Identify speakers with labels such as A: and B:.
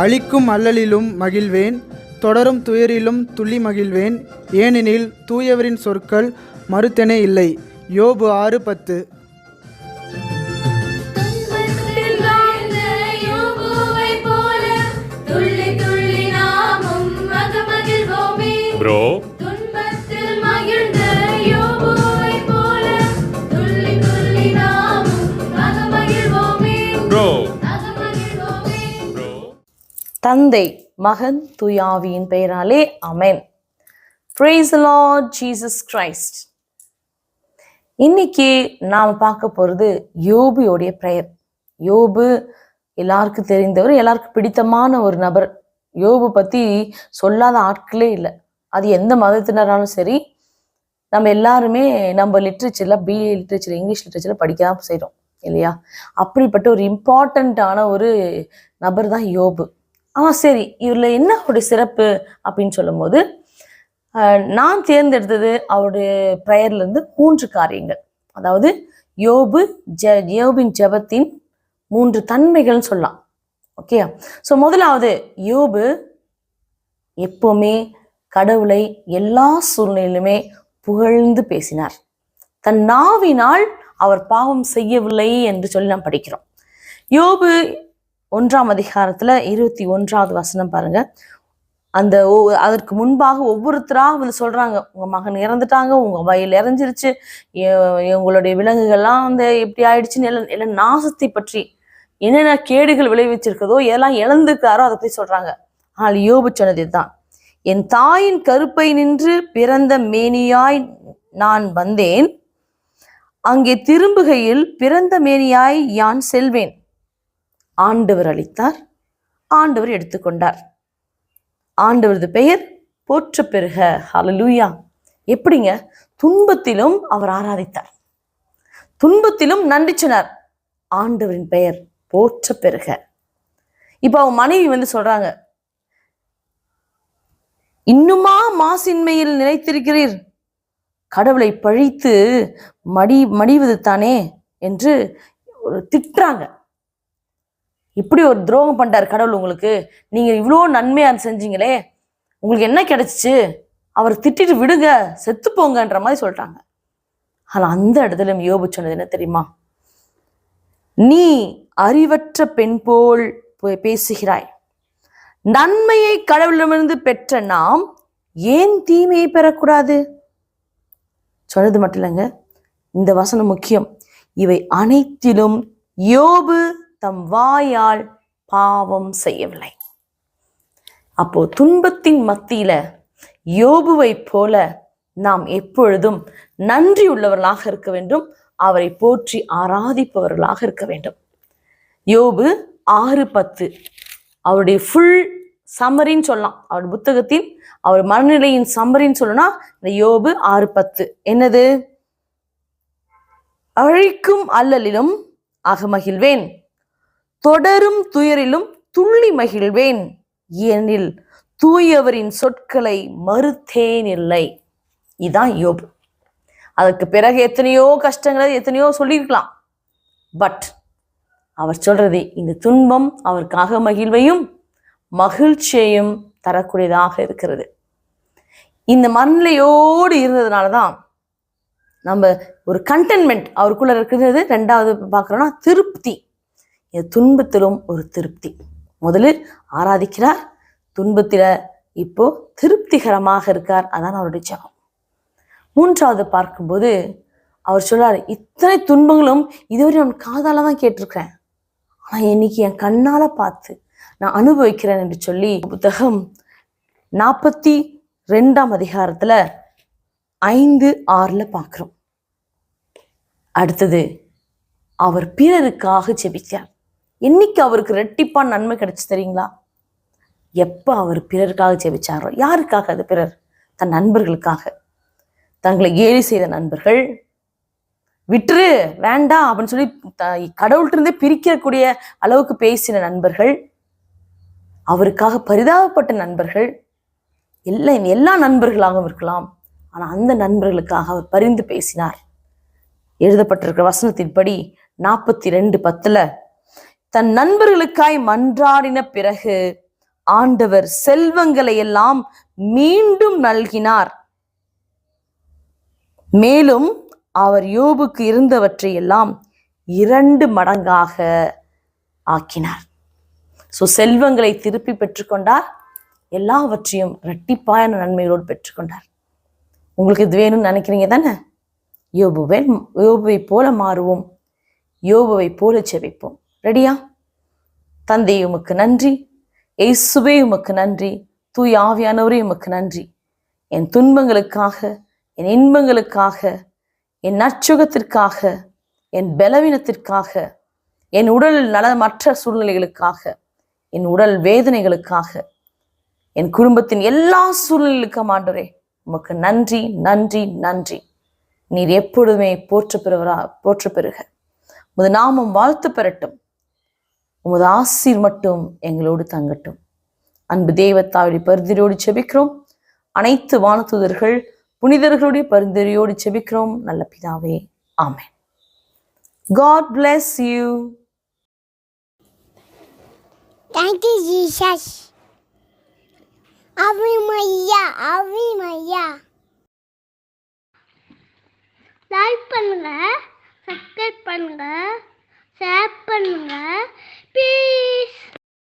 A: அழிக்கும் அல்லலிலும் மகிழ்வேன் தொடரும் துயரிலும் துள்ளி மகிழ்வேன் ஏனெனில் தூயவரின் சொற்கள் மறுத்தெனே இல்லை. யோபு ஆறு பத்து.
B: ப்ரோ
C: தந்தை மகன் துயாவியின் பெயராலே அமேன். Praise the ஜீசஸ் கிரைஸ்ட் இன்னைக்கு நாம் பார்க்க போகிறது யோபுயோடைய ப்ரேயர் யோபு எல்லாருக்கும் தெரிந்தவர் எல்லாருக்கும் பிடித்தமான ஒரு நபர். யோபு பற்றி சொல்லாத ஆட்களே இல்லை. அது எந்த மதத்தினராலும் சரி நம்ம எல்லாருமே நம்ம லிட்ரேச்சரில் பிஏ லிட்ரேச்சர் இங்கிலீஷ் லிட்ரேச்சரில் படிக்க தான் செய்கிறோம் இல்லையா? அப்படிப்பட்ட ஒரு இம்பார்ட்டண்ட்டான ஒரு நபர் தான் யோபு. ஆ சரி இவரில் என்ன அவருடைய சிறப்பு அப்படின்னு சொல்லும்போது நான் தேர்ந்தெடுத்தது அவருடைய ப்ரேயர்லேருந்து மூன்று காரியங்கள். அதாவது யோபு ஜ யோபின் ஜெபத்தின் மூன்று தன்மைகள்னு சொல்லலாம். ஓகே? ஸோ முதலாவது யோபு எப்போவுமே கடவுளை எல்லா சூழ்நிலையிலுமே புகழ்ந்து பேசினார். தன் நாவினால் அவர் பாவம் செய்யவில்லை என்று சொல்லி நாம் படிக்கிறோம். யோபு ஒன்றாம் அதிகாரத்தில் இருபத்தி ஒன்றாவது வசனம் பாருங்க. அந்த ஒ- அதற்கு முன்பாக ஒவ்வொருத்தராக வந்து சொல்றாங்க உங்க மகன் இறந்துட்டாங்க உங்க வயல் இறஞ்சிருச்சு உங்களுடைய விலங்குகள்லாம் வந்து எப்படி ஆயிடுச்சுன்னு எல்லாம் எல்லாம் நாசத்தை பற்றி என்னென்ன கேடுகள் விளைவிச்சிருக்கிறதோ எல்லாம் இழந்துக்காரோ அதை பற்றி சொல்றாங்க. ஆனால் யோபு சொன்னது தான் என் தாயின் கருப்பை நின்று பிறந்த மேனியாய் நான் வந்தேன். அங்கே திரும்புகையில் பிறந்த மேனியாய் யான் செல்வேன். ஆண்டவர் அளித்தார் ஆண்டவர் எடுத்துக்கொண்டார். ஆண்டவரது பெயர் போற்ற பெருக. ஹலலூயா எப்படிங்க? துன்பத்திலும் அவர் ஆராதித்தார். துன்பத்திலும் நன்றி சொன்னார். ஆண்டவரின் பெயர் போற்ற பெருக. இப்போ அவங்க மனைவி வந்து சொல்றாங்க இன்னுமா மாசின்மையில் நிலைத்திருக்கிறீர். கடவுளை பழித்து மடி மடிவது தானே? என்று ஒரு திட்டுறாங்க. இப்படி ஒரு துரோகம் பண்ணிட்டார் கடவுள் உங்களுக்கு. நீங்கள் இவ்வளோ நன்மையாக செஞ்சீங்களே. உங்களுக்கு என்ன கிடைச்சிச்சு? அவர் திட்டிட்டு விடுங்க செத்து போங்கன்ற மாதிரி சொல்லிட்டாங்க. ஆனால் அந்த இடத்துல யோபு சொன்னது என்ன தெரியுமா? நீ அறிவற்ற பெண் போல் பேசுகிறாய். நன்மையை கடவுளிடமிருந்து பெற்ற நாம் ஏன் தீமையை பெறக்கூடாது? சொன்னது மட்டும் இல்லைங்க. இந்த வசனம் முக்கியம். இவை அனைத்திலும் யோபு தம் வாயால் பாவம் செய்யவில்லை. அப்போ துன்பத்தின் மத்தியில யோபுவை போல நாம் எப்பொழுதும் நன்றி உள்ளவர்களாக இருக்க வேண்டும் அவரை போற்றி ஆராதிப்பவர்களாக இருக்க வேண்டும். யோபு ஆறு பத்து. அவருடைய ஃபுல் சம்மரின்னு சொல்லலாம். அவர் புத்தகத்தின் அவர் மனநிலையின் சம்மரின்னு சொல்லணும்னா இந்த யோபு ஆறு பத்து. என்னது? அழிக்கும் அல்லலிலும் அகமகிழ்வேன். தொடரும் துயரிலும் துள்ளி மகிழ்வேன். ஏனில் தூயவரின் சொற்களை மறுத்தேன் இல்லை இதான் யோபு. அதுக்கு பிறகு எத்தனையோ கஷ்டங்களை எத்தனையோ சொல்லியிருக்கலாம். பட் அவர் சொல்றது இந்த துன்பம் அவருக்காக மகிழ்வையும் மகிழ்ச்சியையும் தரக்கூடியதாக இருக்கிறது. இந்த மண்ணிலையோடு இருந்ததுனால தான் நம்ம ஒரு கண்டென்மெண்ட் அவருக்குள்ள இருக்கிறது. ரெண்டாவது பார்க்குறோன்னா திருப்தி. இந்த துன்பத்திலும் ஒரு திருப்தி. முதலில் ஆராதிக்கிறார். துன்பத்தில் இப்போ திருப்திகரமாக இருக்கார். அதான் அவருடைய ஜபம். மூன்றாவது பார்க்கும்போது அவர் சொல்றார் இத்தனை துன்பங்களும் இதுவரை நான் காதால தான் கேட்டிருக்கிறேன். ஆனா இன்னைக்கு என் கண்ணால பார்த்து நான் அனுபவிக்கிறேன் என்று சொல்லி புத்தகம் நாற்பத்தி ரெண்டாம் அதிகாரத்துல ஐந்து ஆறுல பார்க்குறோம். அடுத்தது அவர் பிறருக்காக ஜெபிச்சார் என்னைக்கு அவருக்கு ரெட்டிப்பான் நன்மை கிடைச்சி தெரியுங்களா? எப்போ அவர் பிறருக்காக ஜெபிச்சாரோ? யாருக்காக அது பிறர்? தன் நண்பர்களுக்காக. தங்களை கேலி செய்த நண்பர்கள். விட்டுரு வேண்டாம் அப்படின்னு சொல்லி த- கடவுள்கிட்ட இருந்தே பிரிக்கக்கூடிய அளவுக்கு பேசின நண்பர்கள். அவருக்காக பரிதாபப்பட்ட நண்பர்கள். எல்லா எல்லா நண்பர்களாகவும் இருக்கலாம். ஆனால் அந்த நண்பர்களுக்காக அவர் பரிந்து பேசினார். எழுதப்பட்டிருக்கிற வசனத்தின்படி நாற்பத்தி ரெண்டு பத்தில் தன் நண்பர்களுக்காய் மன்றாடின பிறகு ஆண்டவர் செல்வங்களை எல்லாம் மீண்டும் நல்கினார். மேலும் அவர் யோபுக்கு இருந்தவற்றை எல்லாம் இரண்டு மடங்காக ஆக்கினார். ஸோ செல்வங்களை திருப்பி பெற்றுக்கொண்டார். எல்லாவற்றையும் இரட்டிப்பாயான நன்மைகளோடு பெற்றுக்கொண்டார். உங்களுக்கு இது வேணும்னு நினைக்கிறீங்க தானே? யோபுவை யோபுவை போல மாறுவோம். யோபுவை போல செவிப்போம் ரெடியா தந்தை உமக்கு நன்றி. இயேசுவே உமக்கு நன்றி. தூய் ஆவியானவரே உமக்கு நன்றி. என் துன்பங்களுக்காக என் இன்பங்களுக்காக என் நற்சுகத்திற்காக என் பலவீனத்திற்காக என் உடல் நலமற்ற சூழ்நிலைகளுக்காக என் உடல் வேதனைகளுக்காக என் குடும்பத்தின் எல்லா சூழ்நிலைகளுக்கும் ஆண்டவரே உமக்கு நன்றி நன்றி நன்றி. நீர் எப்பொழுதுமே போற்ற பெறுவரா போற்ற பெறுக உமது நாமம் வாழ்த்து பெறட்டும் உமது ஆசீர் மட்டும் எங்களோடு தங்கட்டும் அன்பு தேவத்தாவுடைய பரிந்துரையோடு செபிக்கிறோம் அனைத்து வானதூதர்கள் புனிதர்களுடைய பரிந்துரையோடு செபிக்கிறோம் நல்ல பிதாவே ஆமேன் God bless you.
B: Thank you, Jesus. Ave Maria, Ave Maria. Like பண்ணுங்க சப்ஸ்கிரைப் பண்ணுங்க ஷேர் பண்ணுங்க